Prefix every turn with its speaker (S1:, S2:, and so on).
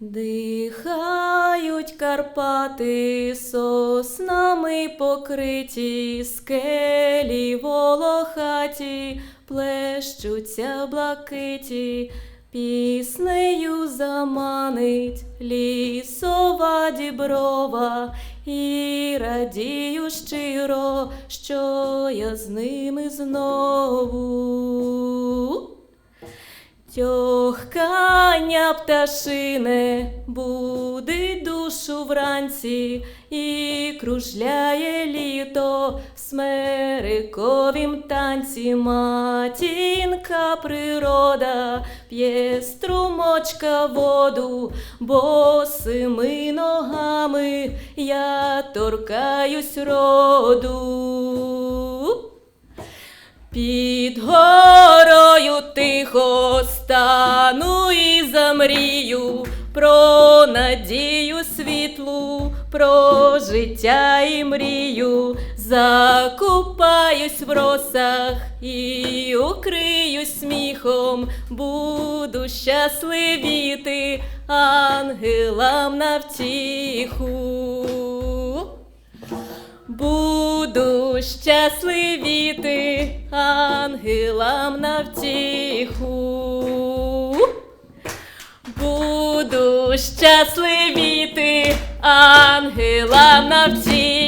S1: Дихають Карпати, соснами покриті, скелі волохаті, плещуться блакиті, піснею заманить лісова діброва, і радію щиро, що я з ними знову. Тьохкання пташине буде душу вранці і кружляє літо в смериковім танці. Матінка природа п'є струмочка воду, босими ногами я торкаюсь роду. Під і про надію світлу, про життя і мрію, закупаюсь в росах і укриюсь сміхом, буду щасливіти ангелам на втіху. Буду щасливіти ангелам на втіху. Буду щасливіти ангела на втіху.